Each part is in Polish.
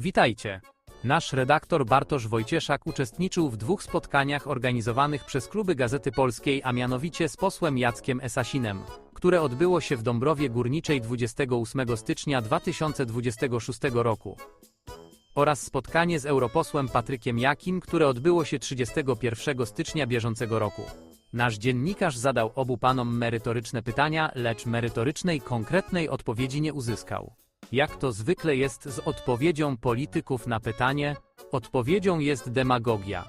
Witajcie. Nasz redaktor Bartosz Wojcieszak uczestniczył w dwóch spotkaniach organizowanych przez kluby Gazety Polskiej, a mianowicie z posłem Jackiem Esasinem, które odbyło się w Dąbrowie Górniczej 28 stycznia 2026 roku. Oraz spotkanie z europosłem Patrykiem Jakim, które odbyło się 31 stycznia bieżącego roku. Nasz dziennikarz zadał obu panom merytoryczne pytania, lecz merytorycznej, konkretnej odpowiedzi nie uzyskał. Jak to zwykle jest z odpowiedzią polityków na pytanie, odpowiedzią jest demagogia.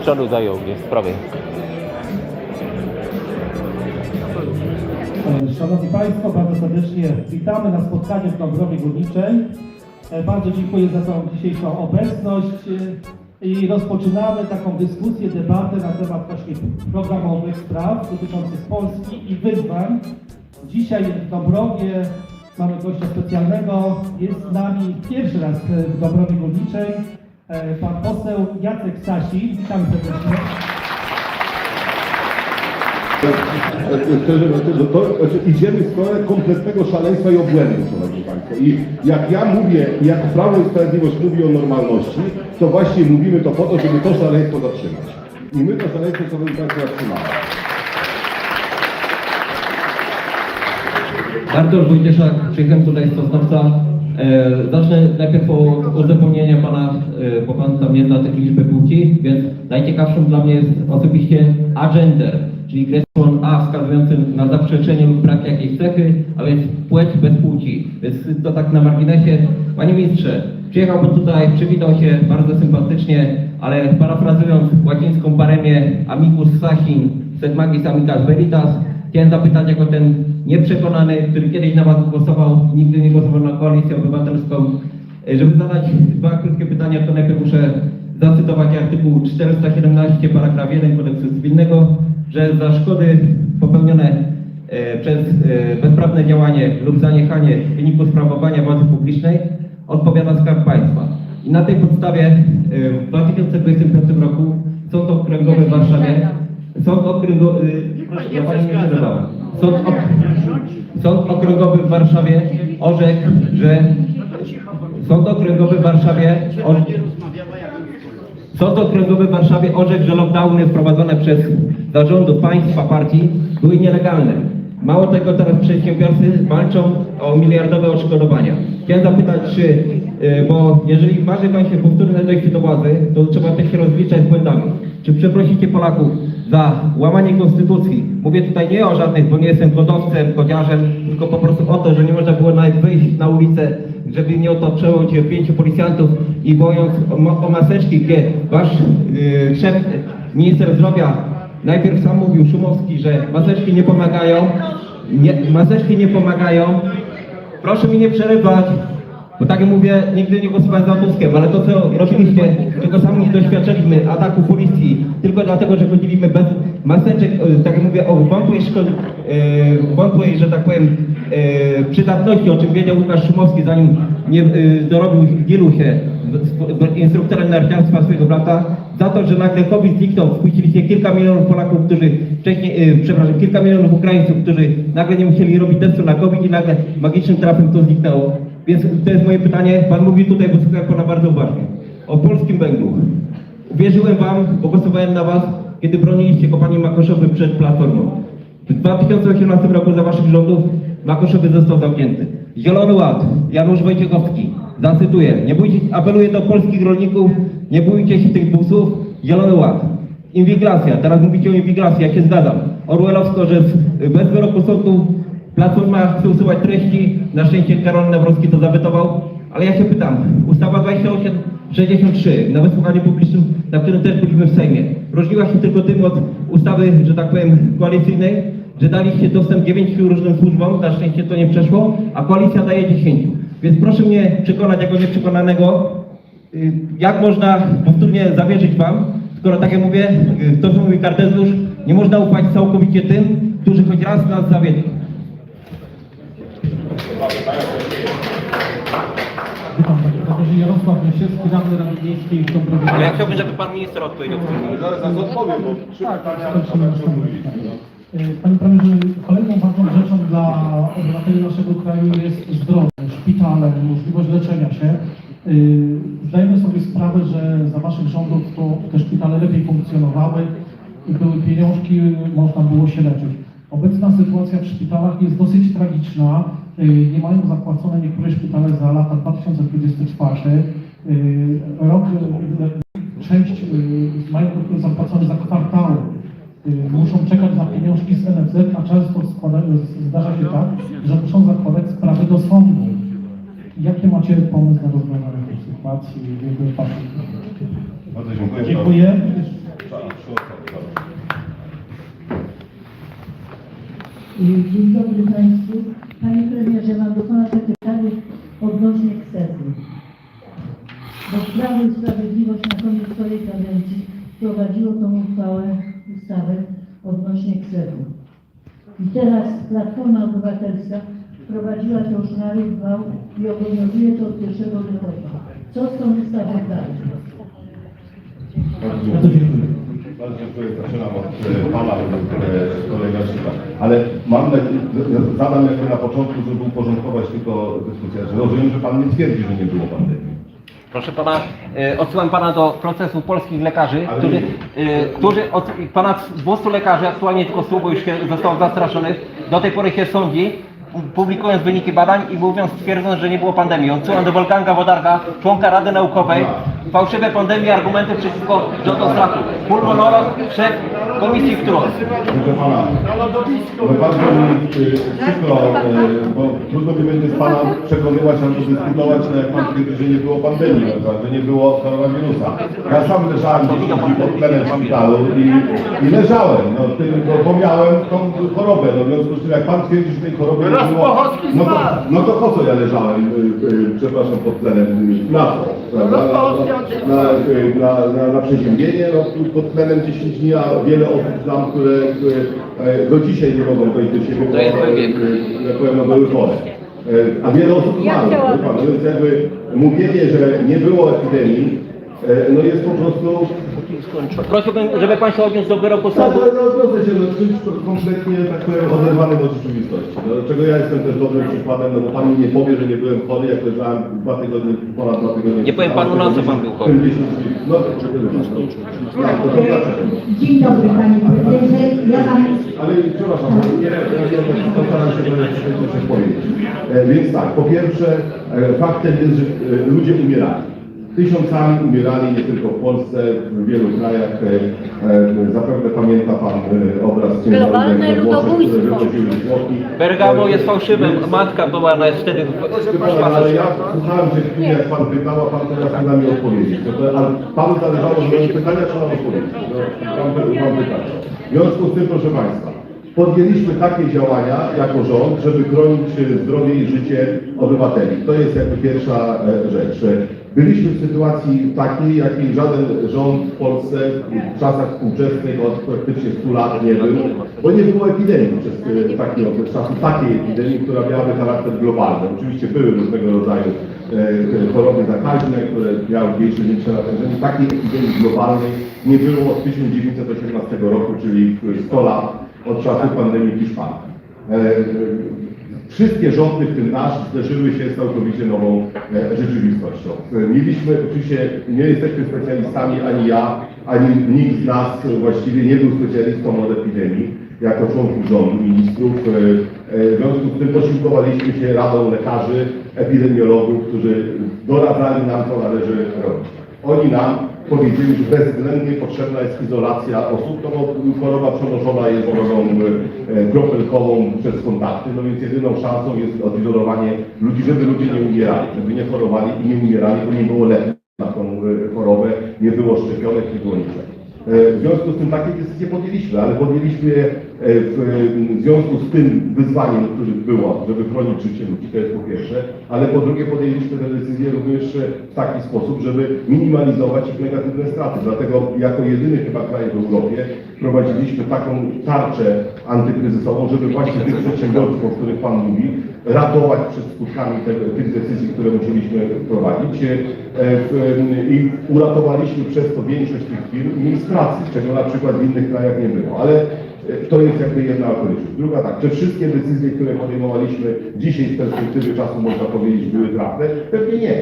Przodu zajął mnie, z prawej. Szanowni Państwo, bardzo serdecznie witamy na spotkaniu w Dąbrowie Górniczej. E, Bardzo dziękuję za tą dzisiejszą obecność e, i rozpoczynamy taką dyskusję, debatę na temat właśnie programowych spraw dotyczących Polski i wyzwań. Dzisiaj w Dąbrowie mamy gościa specjalnego. Jest z nami pierwszy raz w Dąbrowie Górniczej e, pan poseł Jacek Sasi. Witamy serdecznie. Znaczy idziemy w stronę kompletnego szaleństwa i obłędu, Szanowni Państwo. I jak ja mówię, jak Prawo i Sprawiedliwość mówi o normalności, to właśnie mówimy to po to, żeby to szaleństwo zatrzymać. I my to szaleństwo, Szanowni Państwo, zatrzymamy. Bartosz Wojcieszak, przyjechałem tutaj Sosnowca. E, zacznę najpierw od uzupełnienia pana, e, bo pan tam nie zna tych liczby płci, więc najciekawszym dla mnie jest osobiście agender, czyli A wskazującym na zaprzeczenie lub brak jakiejś cechy, a więc płeć bez płci. Więc to tak na marginesie. Panie ministrze, przyjechał pan tutaj, przywitał się bardzo sympatycznie, ale parafrazując łacińską paremię amicus sahin, sed magis amicas veritas, Chciałem zapytać jako ten nieprzekonany, który kiedyś na Was głosował, nigdy nie głosował na koalicję obywatelską, e, żeby zadać dwa krótkie pytania, to najpierw muszę zacytować artykuł 417 paragraf 1 kodeksu cywilnego, że za szkody popełnione e, przez e, bezprawne działanie lub zaniechanie w wyniku sprawowania władzy publicznej odpowiada Skarb Państwa. I na tej podstawie e, w 2025 roku Sąd Okręgowy w Warszawie Sąd Okręgowy, ja Pani nie przerywałem. Sąd, ok, Sąd Okręgowy w Warszawie orzekł, że Sąd Okręgowy w Warszawie or, Sąd Okręgowy w Warszawie orzekł, że lockdowny wprowadzone przez zarządu państwa partii były nielegalne. Mało tego, teraz przedsiębiorcy walczą o miliardowe odszkodowania. Chciałem zapytać, czy, y, bo jeżeli marzy Pan się powtórne dojście do władzy, to trzeba też się rozliczać z błędami. Czy przeprosicie Polaków za łamanie konstytucji? Mówię tutaj nie o żadnych, bo nie jestem kodowcem, kodziarzem, tylko po prostu o to, że nie można było nawet wyjść na ulicę, żeby nie otoczyło cię pięciu policjantów i bojąc o, o maseczki, gdzie wasz yy, szef, minister zdrowia najpierw sam mówił Szumowski, że maseczki nie pomagają, nie, maseczki nie pomagają. Proszę mi nie przerywać, bo tak jak mówię, nigdy nie głosowałem za Tuskiem, ale to co robiliście, czego sami doświadczyliśmy, ataku policji, tylko dlatego, że chodziliśmy bez maseczek, tak jak mówię, o wątłej, szko- e, wątłej że tak powiem, e, przydatności, o czym wiedział Łukasz Szumowski, zanim nie e, dorobił wielu się instruktorem narciarstwa swojego brata, za to, że nagle COVID zniknął, wpuściliście kilka milionów Polaków, którzy wcześniej, e, przepraszam, kilka milionów Ukraińców, którzy nagle nie musieli robić testu na COVID i nagle magicznym trafem to zniknęło. Więc to jest moje pytanie. Pan mówi tutaj, bo słuchałem Pana bardzo uważnie, o polskim węglu. Uwierzyłem Wam, bo głosowałem na Was, kiedy broniliście kopalni Makoszowy przed Platformą. W 2018 roku za Waszych rządów Makoszowy został zamknięty. Zielony Ład, Janusz Wojciechowski, zacytuję, nie bójcie, apeluję do polskich rolników, nie bójcie się tych busów, Zielony Ład. Inwigilacja, teraz mówicie o inwigilacji, ja się zgadzam. Orwellowsko, że bez wyroku sądu Platforma chce usuwać treści, na szczęście Karol Nawrocki to zawetował, ale ja się pytam, ustawa 2863 na wysłuchaniu publicznym, na którym też byliśmy w Sejmie, różniła się tylko tym od ustawy, że tak powiem, koalicyjnej, że daliście dostęp dziewięciu różnym służbom, na szczęście to nie przeszło, a koalicja daje dziesięciu. Więc proszę mnie przekonać jako nieprzekonanego, y, jak można powtórnie zawierzyć Wam, skoro tak jak mówię, y, to co mówi Kartezjusz, nie można ufać całkowicie tym, którzy choć raz nas zawiedli. Witam Panie Profesorze. Jarosław radny Rady Miejskiej w Dąbrowie. Ale ja chciałbym, żeby pan minister odpowiedział. Zaraz na to odpowiem, bo trzy pytania, Skończymy naszą rozmowę. Panie premierze, kolejną ważną rzeczą dla obywateli naszego kraju jest zdrowie, szpitale, możliwość leczenia się. Yy, Zdajemy sobie sprawę, że za waszych rządów to te szpitale lepiej funkcjonowały i były pieniążki, można było się leczyć. Obecna sytuacja w szpitalach jest dosyć tragiczna. Yy, Nie mają zapłacone niektóre szpitale za lata 2024. Yy, Rok, yy, część mają zapłacone za kwartały. Y, muszą czekać na pieniążki z NFZ, a często zdarza się tak, że muszą zakładać sprawy do sądu. Jakie macie pomysł na rozwiązanie tej sytuacji? Dziękuję bardzo. Bardzo dziękuję. Dziękuję. Dzień dobry Państwu. Panie Premierze, mam do Pana takie pytanie odnośnie ksetu. Bo Prawo i Sprawiedliwość na koniec swojej kadencji wprowadziło tą uchwałę, ustawę odnośnie ksetu. I teraz Platforma Obywatelska wprowadziła to już na rychwał i obowiązuje to od 1 lutego. Co z tą ustawą dalej? Bardzo dziękuję. Bardzo dziękuję. Zaczynam od e, Pana, e, kolega Szyka. Ale mam zadam jakby na początku, żeby uporządkować tylko dyskusję. Że Rozumiem, że Pan nie twierdzi, że nie było pandemii. Proszę pana, e, odsyłam pana do procesu polskich lekarzy, Ale którzy, e, którzy od ponad 200 lekarzy, aktualnie tylko 100, bo już się zostało zastraszonych, do tej pory się sądzi, publikując wyniki badań i mówiąc, twierdząc, że nie było pandemii. Odsyłam do Wolfganga Wodarga, członka Rady Naukowej, fałszywe pandemie, argumenty przeciwko Johnu Strachu. Pulmonolog, szef komisji, którą Proszę Pana, no bardzo mi y, przykro, y, bo trudno mi będzie z Pana przekonywać albo dyskutować, no jak Pan twierdzi, że nie było pandemii, no, że nie było koronawirusa. Ja sam leżałem 10 dni pod tlenem w szpitalu i, i leżałem, no, tylko bo miałem tą chorobę, no w związku z tym jak Pan twierdzi, że tej choroby nie było, no to, no to po co ja leżałem, y, przepraszam, pod tlenem, na co? prawda? Na, na, na, na, przeziębienie, no, pod tlenem 10 dni, a wiele osób znam, które, które e, do dzisiaj nie mogą wejść do siebie, To jest bo, wiek. e, jak powiem, no, były chore. E, A wiele osób zmarło, pan, no więc jakby mówienie, że nie było epidemii, no jest po prostu Prosiłbym, żeby pan się odniósł do wyroku tak, sądu. ale no, proszę się, no, czymś kompletnie tak powiem oderwanym od rzeczywistości. No, czego ja jestem też dobrym przykładem, no bo pan mi nie powie, że nie byłem chory, jak leżałem dwa tygodnie, ponad dwa tygodnie. Nie powiem panu, na co pan był chory. 50 dni. No to czego Tak, dlaczego? Dzień dobry Panie Premierze. Ja Mam Ale przepraszam, nie, postaram się powiedzieć. E, Więc tak, po pierwsze, e, faktem jest, że e, ludzie umierali. Tysiącami umierali nie tylko w Polsce, w wielu krajach. E, e, Zapewne pamięta Pan e, obraz Globalne ludobójstwo. Bergamo jest fałszywym, matka była na wtedy Przepraszam, ale ja słuchałem się chwilę, jak Pan pytał, a Pan teraz nie da mi odpowiedzieć. To, ale Panu zależało, że mam pytania, mam odpowiedzieć? No, mam pytanie. W związku z tym, proszę Państwa, podjęliśmy takie działania jako rząd, żeby chronić zdrowie i życie obywateli. To jest jakby pierwsza rzecz. Byliśmy w sytuacji takiej, jakiej żaden rząd w Polsce w czasach współczesnych od praktycznie 100 lat nie był, bo nie było epidemii przez e, taki okres czasu, takiej epidemii, która miałaby charakter globalny. Oczywiście były różnego rodzaju e, choroby zakaźne, które miały mniejsze, większe natężenie. Takiej epidemii globalnej nie było od 1918 roku, czyli 100 lat od czasu pandemii Hiszpanii. Wszystkie rządy, w tym nasz, zderzyły się z całkowicie nową e, rzeczywistością. E, Mieliśmy, oczywiście nie jesteśmy specjalistami, ani ja, ani nikt z nas właściwie nie był specjalistą od epidemii, jako członków rządu, ministrów. E, W związku z tym posiłkowaliśmy się radą lekarzy, epidemiologów, którzy doradzali nam, co należy robić. Oni nam powiedzieli, że bezwzględnie potrzebna jest izolacja osób, bo choroba przenoszona jest drogą e, kropelkową przez kontakty, no więc jedyną szansą jest odizolowanie ludzi, żeby ludzie nie umierali, żeby nie chorowali i nie umierali, bo nie było leków na tą e, chorobę, nie było szczepionek, nie było niczego. E, W związku z tym takie decyzje podjęliśmy, ale podjęliśmy je e, w w związku z tym wyzwaniem, które było, żeby chronić życie ludzi, to jest po pierwsze, ale po drugie podjęliśmy te decyzje również e, w taki sposób, żeby minimalizować ich negatywne straty. Dlatego jako jedyny chyba kraj w Europie prowadziliśmy taką tarczę antykryzysową, żeby właśnie tych przedsiębiorców, o których Pan mówi, ratować przed skutkami tego, tych decyzji, które musieliśmy wprowadzić e, i uratowaliśmy przez to większość tych firm miejsc pracy, czego na przykład w innych krajach nie było, ale e, to jest jakby jedna okoliczność. Druga tak, czy wszystkie decyzje, które podejmowaliśmy dzisiaj z perspektywy czasu, można powiedzieć, były trafne? Pewnie nie.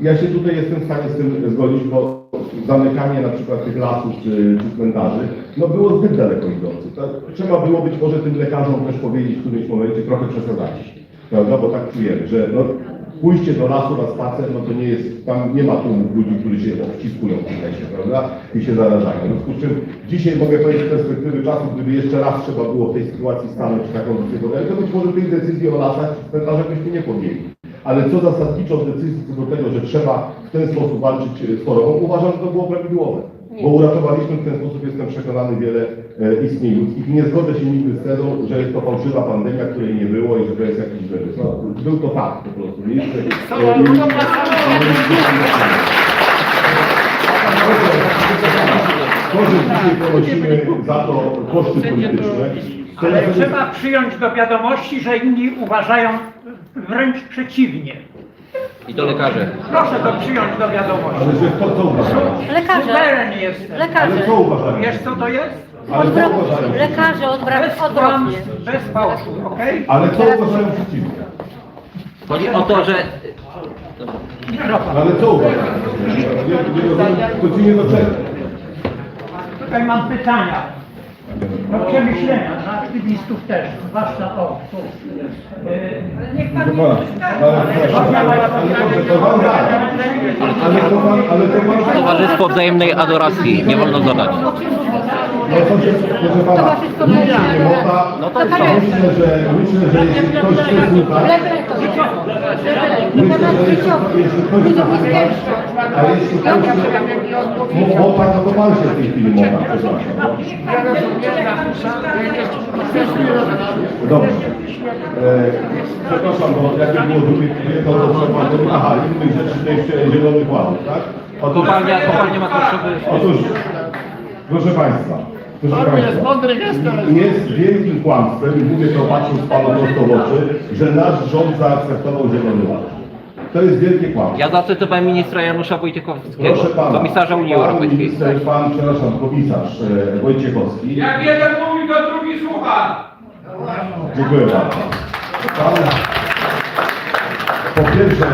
Ja się tutaj jestem w stanie z tym zgodzić, bo zamykanie na przykład tych lasów czy, czy cmentarzy, no było zbyt daleko idące. To trzeba było być może tym lekarzom też powiedzieć w którymś momencie trochę przesadzacie. Prawda? Bo tak czujemy, że no, pójście do lasu na spacer, no to nie jest, tam nie ma tłumów ludzi, którzy się obciskują w lesie, prawda? I się zarażają. W związku z czym dzisiaj mogę powiedzieć z perspektywy czasu, gdyby jeszcze raz trzeba było w tej sytuacji stanąć taką decyzję, to być może tych decyzji o lasach cmentarzach byśmy nie podjęli. Ale co zasadniczą decyzji co do tego, że trzeba w ten sposób walczyć z chorobą, uważam, że to było prawidłowe. Bo uratowaliśmy w ten sposób, jestem przekonany, wiele e, istnień ludzkich. I nie zgodzę się nigdy z tezą, że jest to fałszywa pandemia, której nie było i że to jest jakiś wyrys. No, był to fakt po prostu. Mieliśmy, e, mieliśmy, to, że dzisiaj ponosimy za to koszty polityczne, Ale trzeba przyjąć do wiadomości, że inni uważają wręcz przeciwnie. I to lekarze. Proszę to przyjąć do wiadomości. Ale że to? Lekarze, Suweren jestem. Ale lekarze, co uważają? Wiesz co to jest? Ale co odwrotnie, uważają? lekarze Bez odwra- odwrotnie. kłamstw, bez fałszu, okej? Ale co uważają przeciwnie? Chodzi o to, że Mikrofon. Ale co uważają? Nie, nie rozumiem, to ci nie. Tutaj mam pytania. Do przemyślenia, dla aktywistów też, zwłaszcza o, tu. Niech pan proszę, ale tak. Ale to pan, ale to pan... Towarzystwo Wzajemnej Adoracji, nie wolno dodać. No to się, proszę pana, Towarzystwo nic się nie Wzajemnej moda. No to jest. Myślę, że, myślę, że jeśli ktoś chce słuchać, myślę, że jeśli, ktoś chce słuchać, a jeśli ktoś chce... No to pan się w tej chwili przepraszam. E, przepraszam, bo jakie było drugie to to trzeba... Aha, innych rzeczy, to jeszcze zielonych ładów, tak? Otóż- Kopalnia, kopalnia ma kosztowy. Otóż, proszę Państwa, proszę Państwa, jest wielkim kłamstwem, i mówię to patrząc Panu prosto w oczy, że nasz rząd zaakceptował Zielony Ład. To jest wielkie kłamstwo. Ja zacytowałem ministra Janusza Wojciechowskiego, Proszę Pana, komisarza Unii pan Europejskiej. minister, Pan, przepraszam, komisarz e, Wojciechowski. Jak jeden mówi, to drugi słucha. Dziękuję bardzo. Pan, po pierwsze,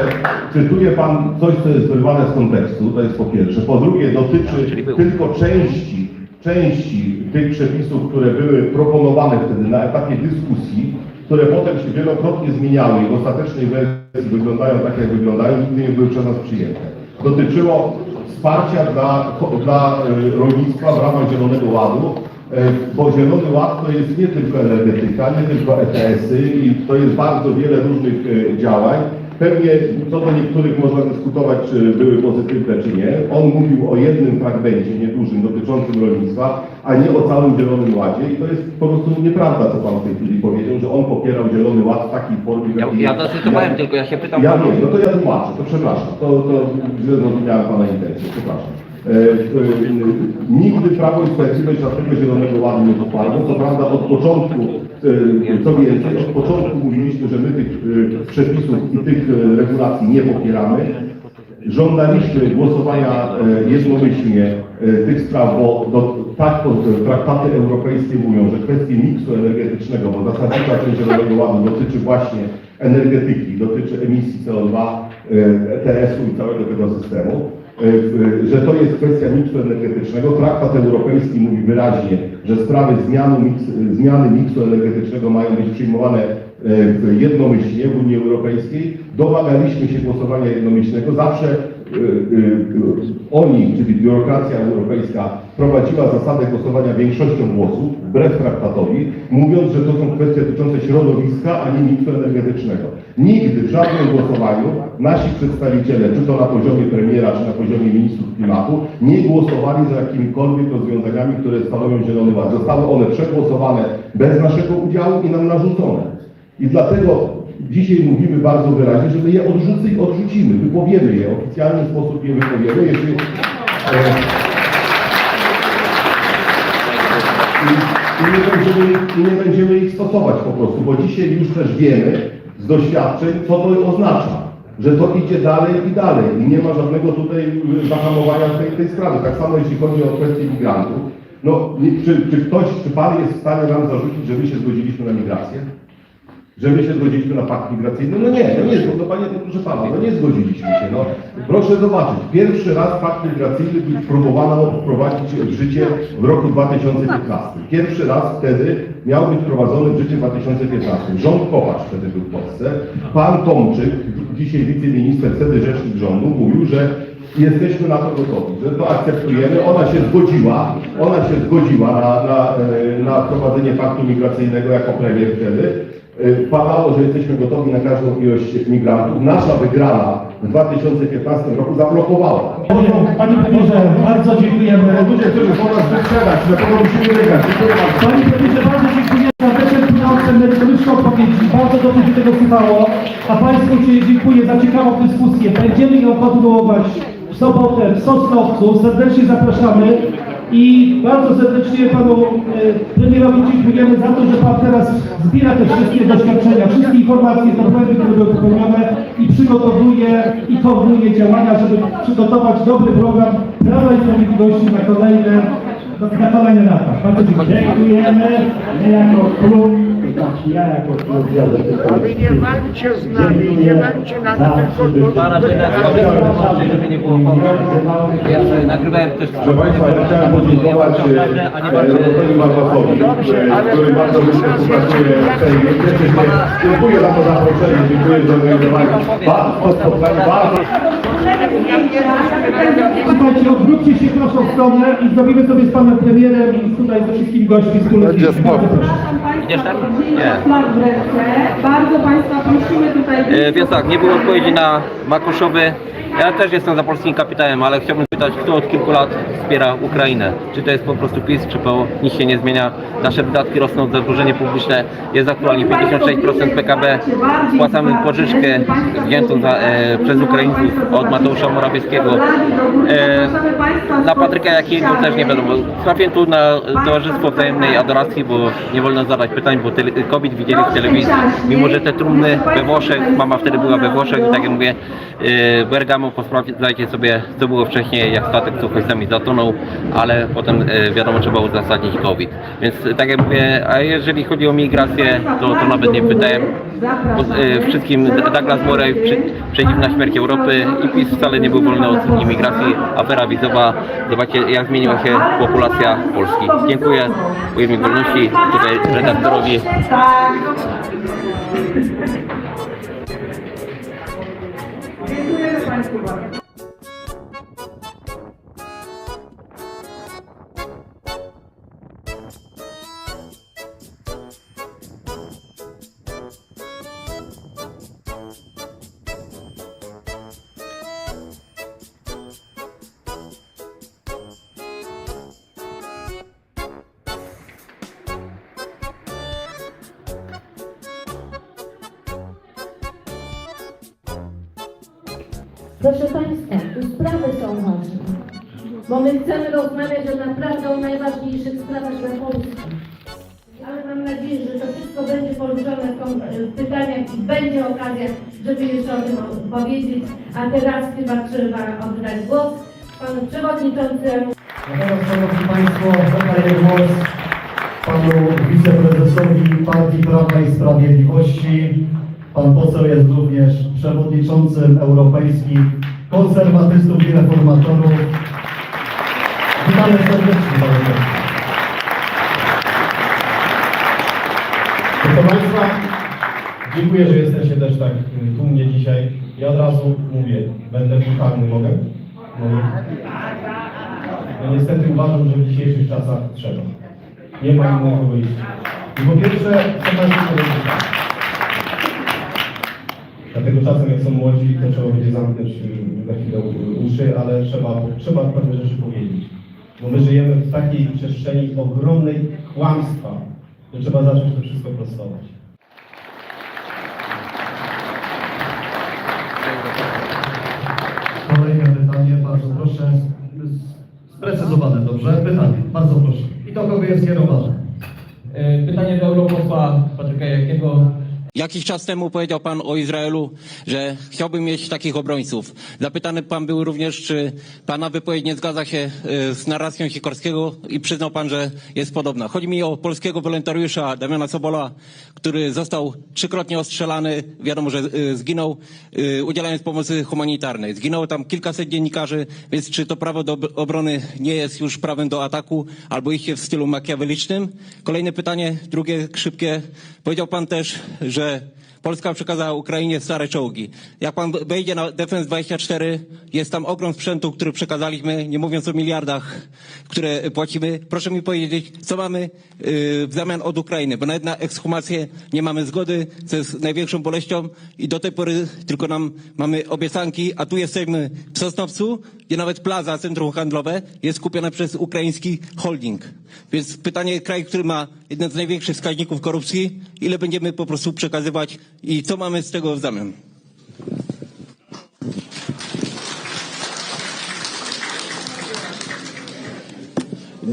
cytuje Pan coś, co jest wyrwane z kontekstu, to jest po pierwsze. Po drugie, dotyczy był. tylko części, części tych przepisów, które były proponowane wtedy na etapie dyskusji, które potem się wielokrotnie zmieniały i w ostatecznej wersji wyglądają tak, jak wyglądają, nigdy nie były przez nas przyjęte. Dotyczyło wsparcia dla, dla e, rolnictwa w ramach Zielonego Ładu, E, Bo Zielony Ład to jest nie tylko energetyka, nie tylko ETS-y i to jest bardzo wiele różnych e, działań. Pewnie co do niektórych można dyskutować, czy były pozytywne, czy nie. On mówił o jednym fragmencie niedużym dotyczącym rolnictwa, a nie o całym Zielonym Ładzie i to jest po prostu nieprawda, co Pan w tej chwili powiedział, że on popierał Zielony Ład w takiej formie, Ja, ja zacytowałem tylko, ja się pytam Ja wiem, no to ja tłumaczę, to przepraszam, to, to źle zrozumiałem Pana intencję, przepraszam. E, e, nigdy Prawo i Sprawiedliwość żadnego Zielonego Ładu nie poparło. Co prawda od początku, e, co więcej, od początku mówiliśmy, że my tych e, przepisów i tych e, regulacji nie popieramy. Żądaliśmy głosowania e, jednomyślnie e, tych spraw, bo do, tak traktaty europejskie mówią, że kwestie miksu energetycznego, bo zasadnicza część Zielonego Ładu dotyczy właśnie energetyki, dotyczy emisji CO2, e, ETS-u i całego tego systemu, e, że to jest kwestia miksu energetycznego. Traktat europejski mówi wyraźnie, że sprawy zmiany, miks, zmiany miksu energetycznego mają być przyjmowane e, jednomyślnie w Unii Europejskiej. Domagaliśmy się głosowania jednomyślnego. Zawsze e, e, oni, czyli biurokracja europejska, prowadziła zasadę głosowania większością głosów, wbrew traktatowi, mówiąc, że to są kwestie dotyczące środowiska, a nie miksu energetycznego. Nigdy w żadnym głosowaniu nasi przedstawiciele, czy to na poziomie premiera, czy na poziomie ministrów klimatu, nie głosowali za jakimikolwiek rozwiązaniami, które stanowią Zielony Ład. Zostały one przegłosowane bez naszego udziału i nam narzucone. I dlatego dzisiaj mówimy bardzo wyraźnie, że my je odrzucy, odrzucimy, wypowiemy je, w oficjalny sposób je wypowiemy, jeśli... E, i, nie będziemy, I nie będziemy ich stosować po prostu, bo dzisiaj już też wiemy, z doświadczeń, co to oznacza. Że to idzie dalej i dalej i nie ma żadnego tutaj y, zahamowania tej, tej sprawy. Tak samo jeśli chodzi o kwestię migrantów. No, czy, czy ktoś, czy Pan jest w stanie nam zarzucić, że my się zgodziliśmy na migrację? Że my się zgodziliśmy na pakt migracyjny? No nie, no nie, no panie, proszę pana, no nie zgodziliśmy się. No. Proszę zobaczyć, pierwszy raz pakt migracyjny próbowano wprowadzić w życie w roku 2015. Pierwszy raz wtedy miał być wprowadzony w życie w 2015. Rząd Kopacz wtedy był w Polsce. Pan Tomczyk, dzisiaj wiceminister, wtedy rzecznik rządu, mówił, że jesteśmy na to gotowi, że to akceptujemy. Ona się zgodziła, ona się zgodziła na, na, e, na wprowadzenie paktu migracyjnego jako premier wtedy. E, Padało, że jesteśmy gotowi na każdą ilość migrantów. Nasza wygrana w 2015 roku zablokowała. Panie premierze, bardzo dziękujemy. Ludzie, którzy chcą nas wyprzedać, dlatego musimy wygrać. Panie premierze, bardzo dziękuję za wyczerpujące merytoryczne odpowiedzi. Bardzo dobrze się tego słuchało. A Państwu się dziękuję za ciekawą dyskusję. Będziemy ją kontynuować w sobotę w Sosnowcu. Serdecznie zapraszamy. I bardzo serdecznie Panu e, Premierowi dziękujemy za to, że Pan teraz zbiera te wszystkie doświadczenia, wszystkie informacje, dokumenty, które były wypełnione i przygotowuje i koordynuje działania, żeby przygotować dobry program Prawa i Sprawiedliwości na kolejne na kolejne lata. Bardzo dziękuję. Dziękujemy. My jako klub, ja jako nie walczcie z nami, nie walczcie na za tym przybycie. Pana redaktora, żeby nie było Ja sobie nagrywałem też... Proszę Państwa, ja chciałem podziękować e, e, bardzo... Robertowi Barbasowi, e, który bardzo wysoko pracuje w tej Cieszę się. Dziękuję za to zaproszenie, dziękuję za organizowanie. Bardzo spotkanie, bardzo Słuchajcie, odwróćcie się proszę w stronę i zrobimy sobie z Panem Premierem i tutaj ze wszystkimi gośćmi wspólnie. Spokój. Idziesz tam? Nie. Bardzo Państwa prosimy tutaj... E, Więc tak, nie było odpowiedzi na Makuszowy. Ja też jestem za polskim kapitałem, ale chciałbym pytać, kto od kilku lat wspiera Ukrainę? Czy to jest po prostu PiS, czy po nic się nie zmienia? Nasze wydatki rosną, zadłużenie publiczne jest aktualnie 56% PKB. Spłacamy pożyczkę wziętą za, e, przez Ukraińców od Mateusza Morawieckiego. E, na Patryka Jakiego też nie wiadomo. Trafię tu na Towarzystwo Wzajemnej Adoracji, bo nie wolno zadać pytań, bo tele, kobiet widzieli w telewizji. Mimo, że te trumny we Włoszech, mama wtedy była we Włoszech i tak jak mówię, e, Bergamo, posprawdzajcie sobie, co było wcześniej, jak statek z uchodźcami zatonął, ale potem e, wiadomo, trzeba uzasadnić COVID. Więc e, tak jak mówię, a jeżeli chodzi o migrację, to, to nawet nie pytałem. E, Wszystkim Douglas Murray przeciwna śmierci Europy i PiS wcale nie był wolny od imigracji. Afera wizowa, zobaczcie jak zmieniła się populacja Polski. Dziękuję Ujemnej Wolności, tutaj redaktorowi. Dziękujemy Państwu bardzo. Poruszone w kom- w pytaniach i będzie okazja, żeby jeszcze o tym powiedzieć. A teraz chyba trzeba oddać głos panu przewodniczącemu. Natomiast, Szanowni Państwo, oddaję głos Panu Wiceprezesowi Partii Prawa i Sprawiedliwości. Pan poseł jest również przewodniczącym europejskich konserwatystów i reformatorów. Witamy serdecznie, panie Proszę Państwa, dziękuję, że jesteście też tak y, tłumnie dzisiaj. Ja od razu mówię, będę brutalny, mogę? Mogę? No niestety uważam, że w dzisiejszych czasach trzeba. Nie ma innego wyjścia. I po pierwsze, chcę Państwu powiedzieć tak. Dlatego czasem jak są młodzi, to trzeba będzie zamknąć na chwilę u- uszy, ale trzeba, trzeba pewne rzeczy powiedzieć. Bo my żyjemy w takiej przestrzeni ogromnej kłamstwa, że trzeba zacząć to wszystko prostować. Kolejne pytanie, bardzo proszę. Sprecyzowane, dobrze? Pytanie, bardzo proszę. I do kogo jest skierowane? E, Pytanie do europosła Patryka Jakiego. Jakiś czas temu powiedział pan o Izraelu, że chciałby mieć takich obrońców. Zapytany pan był również, czy pana wypowiedź nie zgadza się e, z narracją Sikorskiego i przyznał pan, że jest podobna. Chodzi mi o polskiego wolontariusza Damiana Sobola, który został trzykrotnie ostrzelany, wiadomo, że e, zginął e, udzielając pomocy humanitarnej. Zginęło tam kilkaset dziennikarzy, więc czy to prawo do ob- obrony nie jest już prawem do ataku albo iście w stylu makiawelicznym? Kolejne pytanie, drugie szybkie. Powiedział pan też, że Polska przekazała Ukrainie stare czołgi. Jak pan wejdzie na Defense 24, jest tam ogrom sprzętu, który przekazaliśmy, nie mówiąc o miliardach, które płacimy. Proszę mi powiedzieć, co mamy yy, w zamian od Ukrainy, bo nawet na ekshumację nie mamy zgody, co jest największą boleścią i do tej pory tylko nam mamy obiecanki, a tu jesteśmy w Sosnowcu, gdzie nawet plaza, centrum handlowe jest kupione przez ukraiński holding. Więc pytanie, kraj, który ma jeden z największych wskaźników korupcji, ile będziemy po prostu przekazywać i co mamy z tego w zamian?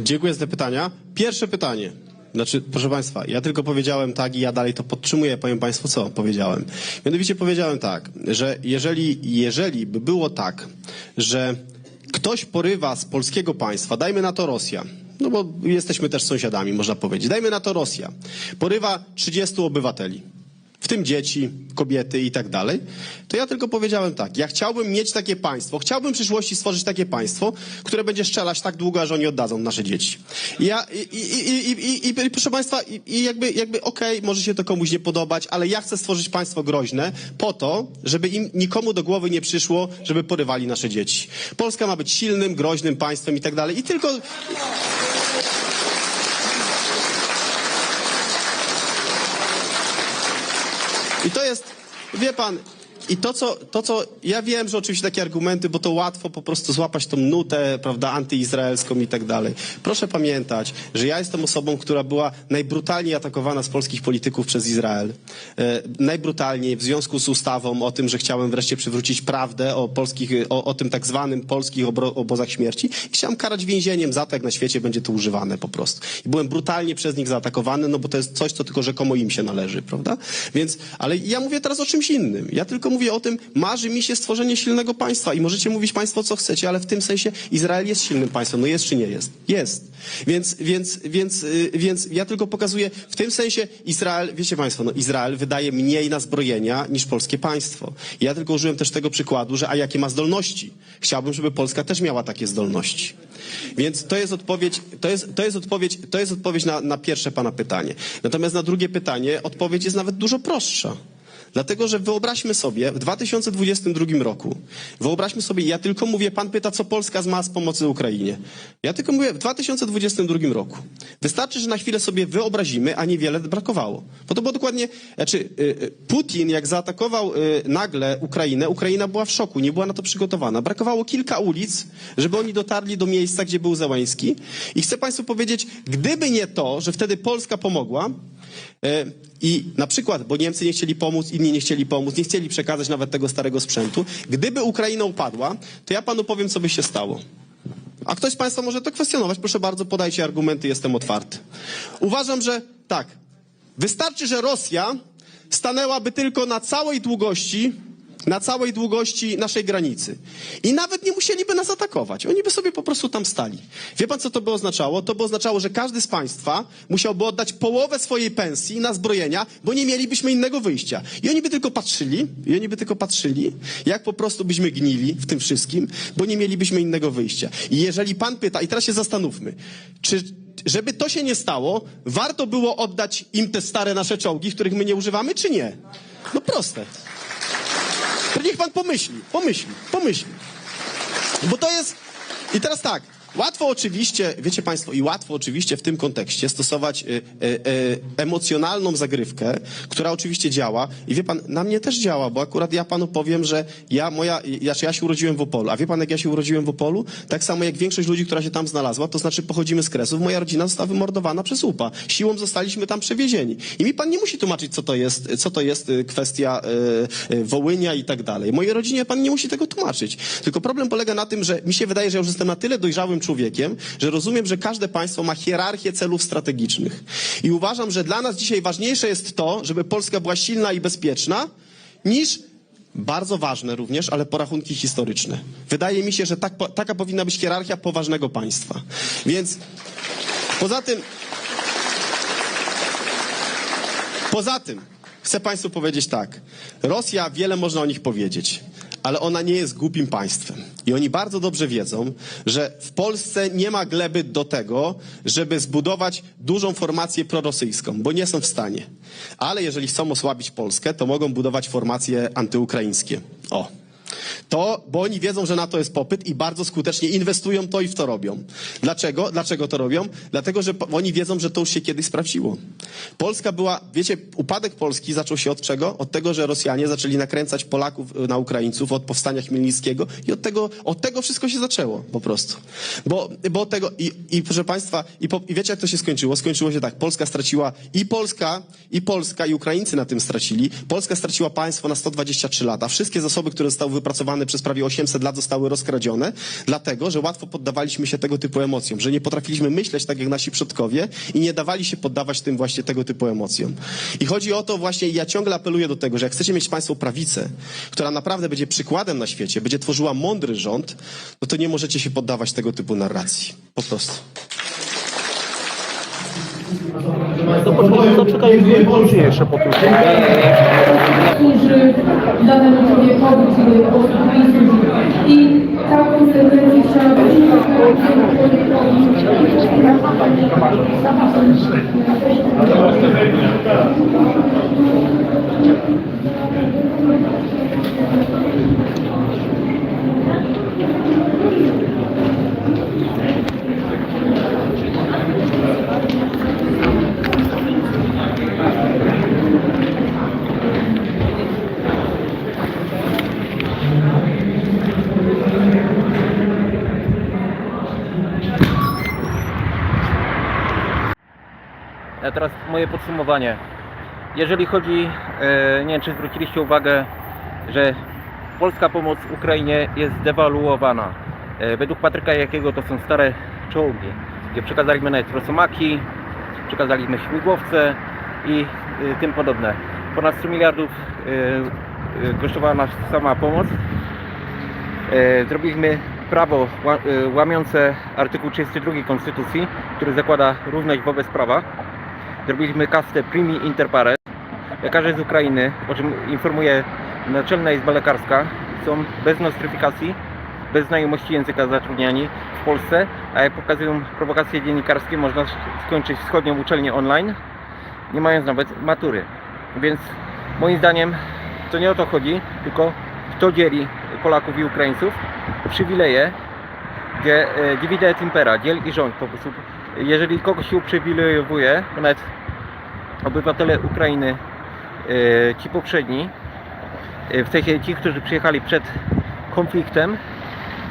Dziękuję za te pytania. Pierwsze pytanie. Znaczy, proszę Państwa, ja tylko powiedziałem tak i ja dalej to podtrzymuję. Powiem Państwu, co powiedziałem. Mianowicie powiedziałem tak, że jeżeli, jeżeli by było tak, że ktoś porywa z polskiego państwa, dajmy na to Rosja, no bo jesteśmy też sąsiadami, można powiedzieć, dajmy na to Rosja, porywa 30 obywateli, w tym dzieci, kobiety i tak dalej, to ja tylko powiedziałem tak, ja chciałbym mieć takie państwo, chciałbym w przyszłości stworzyć takie państwo, które będzie strzelać tak długo, aż oni oddadzą nasze dzieci. I ja, i, i, i, i, i, proszę Państwa, i, i jakby, jakby okej, może się to komuś nie podobać, ale ja chcę stworzyć państwo groźne po to, żeby im nikomu do głowy nie przyszło, żeby porywali nasze dzieci. Polska ma być silnym, groźnym państwem i tak dalej. I tylko... I to jest, wie pan, i to co, to, co ja wiem, że oczywiście takie argumenty, bo to łatwo po prostu złapać tą nutę, prawda, antyizraelską i tak dalej. Proszę pamiętać, że ja jestem osobą, która była najbrutalniej atakowana z polskich polityków przez Izrael. E, najbrutalniej w związku z ustawą o tym, że chciałem wreszcie przywrócić prawdę o polskich, o, o tym tak zwanym polskich obro, obozach śmierci i chciałem karać więzieniem za to, jak na świecie będzie to używane po prostu. I byłem brutalnie przez nich zaatakowany, no bo to jest coś, co tylko rzekomo im się należy, prawda? Więc, ale ja mówię teraz o czymś innym. Ja tylko mówię o tym, marzy mi się stworzenie silnego państwa i możecie mówić państwo, co chcecie, ale w tym sensie Izrael jest silnym państwem. No jest czy nie jest? Jest. Więc, więc, więc, yy, więc ja tylko pokazuję, w tym sensie Izrael, wiecie państwo, no Izrael wydaje mniej na zbrojenia niż polskie państwo. Ja tylko użyłem też tego przykładu, że a jakie ma zdolności? Chciałbym, żeby Polska też miała takie zdolności. Więc to jest odpowiedź, to jest, to jest odpowiedź, to jest odpowiedź na, na pierwsze pana pytanie. Natomiast na drugie pytanie odpowiedź jest nawet dużo prostsza. Dlatego, że wyobraźmy sobie, w 2022 roku, wyobraźmy sobie, ja tylko mówię, pan pyta, co Polska ma z pomocy Ukrainie. Ja tylko mówię, w 2022 roku. Wystarczy, że na chwilę sobie wyobrazimy, a niewiele brakowało. Bo to było dokładnie, znaczy, y, y, Putin, jak zaatakował y, nagle Ukrainę, Ukraina była w szoku, nie była na to przygotowana. Brakowało kilka ulic, żeby oni dotarli do miejsca, gdzie był Zełański. I chcę państwu powiedzieć, gdyby nie to, że wtedy Polska pomogła, I na przykład, bo Niemcy nie chcieli pomóc, inni nie chcieli pomóc, nie chcieli przekazać nawet tego starego sprzętu. Gdyby Ukraina upadła, to ja panu powiem, co by się stało. A ktoś z Państwa może to kwestionować. Proszę bardzo, podajcie argumenty, jestem otwarty. Uważam, że tak. Wystarczy, że Rosja stanęłaby tylko na całej długości, na całej długości naszej granicy. I nawet nie musieliby nas atakować. Oni by sobie po prostu tam stali. Wie pan, co to by oznaczało? To by oznaczało, że każdy z państwa musiałby oddać połowę swojej pensji na zbrojenia, bo nie mielibyśmy innego wyjścia. I oni by tylko patrzyli, i oni by tylko patrzyli, jak po prostu byśmy gnili w tym wszystkim, bo nie mielibyśmy innego wyjścia. I jeżeli pan pyta, i teraz się zastanówmy, czy żeby to się nie stało, warto było oddać im te stare nasze czołgi, których my nie używamy, czy nie? No proste. Niech pan pomyśli, pomyśli, pomyśli. Bo to jest. I teraz tak. Łatwo oczywiście, wiecie Państwo, i łatwo oczywiście w tym kontekście stosować y, y, y, emocjonalną zagrywkę, która oczywiście działa. I wie Pan, na mnie też działa, bo akurat ja Panu powiem, że ja, moja, ja, ja się urodziłem w Opolu. A wie Pan, jak ja się urodziłem w Opolu? Tak samo jak większość ludzi, która się tam znalazła, to znaczy pochodzimy z Kresów. Moja rodzina została wymordowana przez UPA. Siłą zostaliśmy tam przewiezieni. I mi Pan nie musi tłumaczyć, co to jest, co to jest kwestia y, Wołynia i tak dalej. Mojej rodzinie Pan nie musi tego tłumaczyć. Tylko problem polega na tym, że mi się wydaje, że ja już jestem na tyle dojrzałym człowiekiem, że rozumiem, że każde państwo ma hierarchię celów strategicznych. I uważam, że dla nas dzisiaj ważniejsze jest to, żeby Polska była silna i bezpieczna, niż bardzo ważne również, ale porachunki historyczne. Wydaje mi się, że tak, taka powinna być hierarchia poważnego państwa. Więc poza tym, poza tym, chcę Państwu powiedzieć tak. Rosja, wiele można o nich powiedzieć, ale ona nie jest głupim państwem. I oni bardzo dobrze wiedzą, że w Polsce nie ma gleby do tego, żeby zbudować dużą formację prorosyjską, bo nie są w stanie. Ale jeżeli chcą osłabić Polskę, to mogą budować formacje antyukraińskie. O. To, bo oni wiedzą, że na to jest popyt i bardzo skutecznie inwestują to i w to robią. Dlaczego? Dlaczego to robią? Dlatego, że oni wiedzą, że to już się kiedyś sprawdziło. Polska była, wiecie, upadek Polski zaczął się od czego? Od tego, że Rosjanie zaczęli nakręcać Polaków y, na Ukraińców od powstania Chmielnickiego i od tego, od tego wszystko się zaczęło po prostu. Bo, bo tego, i, i proszę Państwa, i, po, i wiecie jak to się skończyło? Skończyło się tak, Polska straciła, i Polska, i Polska, i Ukraińcy na tym stracili. Polska straciła państwo na 123 lata. Wszystkie zasoby, które zostały wypracowane przez prawie 800 lat zostały rozkradzione, dlatego, że łatwo poddawaliśmy się tego typu emocjom, że nie potrafiliśmy myśleć tak jak nasi przodkowie i nie dawali się poddawać tym właśnie tego typu emocjom. I chodzi o to właśnie, ja ciągle apeluję do tego, że jak chcecie mieć państwo prawicę, która naprawdę będzie przykładem na świecie, będzie tworzyła mądry rząd, no to nie możecie się poddawać tego typu narracji. Po prostu. Służy danemu człowiekowi, czy osobowi służy. I taką tendencję chciałabym temu człowiekowi teraz moje podsumowanie. Jeżeli chodzi, e, nie wiem czy zwróciliście uwagę, że polska pomoc Ukrainie jest dewaluowana. E, według Patryka Jakiego to są stare czołgi, gdzie przekazaliśmy nawet rosomaki, przekazaliśmy śmigłowce i e, tym podobne. Ponad 100 miliardów e, e, kosztowała nas sama pomoc. E, zrobiliśmy prawo ła- e, łamiące artykuł 32 Konstytucji, który zakłada równość wobec prawa. Zrobiliśmy kastę primi inter pares. Lekarze z Ukrainy, o czym informuje Naczelna Izba Lekarska, są bez nostryfikacji, bez znajomości języka zatrudniani w Polsce, a jak pokazują prowokacje dziennikarskie, można skończyć wschodnią uczelnię online, nie mając nawet matury. Więc moim zdaniem to nie o to chodzi, tylko kto dzieli Polaków i Ukraińców. Przywileje, gdzie e, divide et impera, dziel i rząd po prostu. Jeżeli kogoś się uprzywilejowuje, nawet obywatele Ukrainy, e, ci poprzedni, e, w sensie ci, którzy przyjechali przed konfliktem,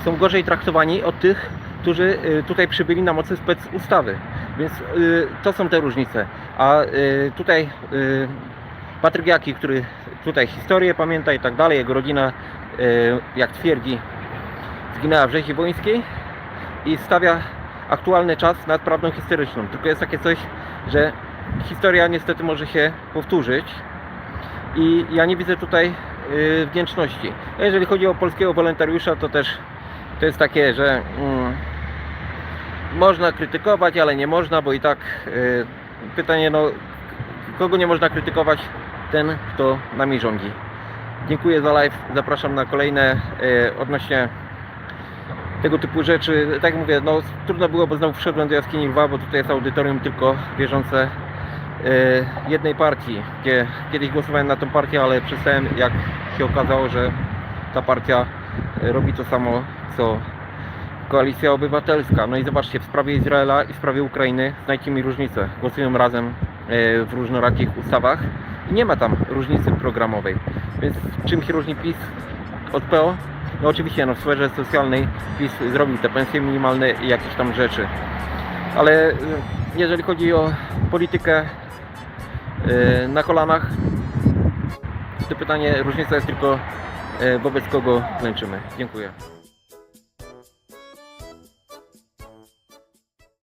są gorzej traktowani od tych, którzy e, tutaj przybyli na mocy spec ustawy. Więc to są te różnice. A tutaj Patryk Jaki, który tutaj historię pamięta i tak dalej, jego rodzina, jak twierdzi, zginęła w rzezi wońskiej i stawia aktualny czas nad prawdą historyczną. Tylko jest takie coś, że historia niestety może się powtórzyć i ja nie widzę tutaj y, wdzięczności. A jeżeli chodzi o polskiego wolontariusza, to też to jest takie, że mm, można krytykować, ale nie można, bo i tak y, pytanie, no kogo nie można krytykować? Ten, kto nami rządzi. Dziękuję za live, zapraszam na kolejne y, odnośnie tego typu rzeczy. Tak jak mówię, no trudno było, bo znowu wszedłem do jaskini lwa, bo tutaj jest audytorium tylko wierzące e, jednej partii, kiedyś głosowałem na tą partię, ale przestałem jak się okazało, że ta partia e, robi to samo co Koalicja Obywatelska. No i zobaczcie, w sprawie Izraela i w sprawie Ukrainy znajdźcie mi różnicę. Głosują razem e, w różnorakich ustawach i nie ma tam różnicy programowej. Więc czym się różni PiS od PO? No oczywiście no, w sferze socjalnej PiS zrobił te pensje minimalne i jakieś tam rzeczy. Ale y, jeżeli chodzi o politykę y, na kolanach, to pytanie, różnica jest tylko y, wobec kogo klęczymy. Dziękuję.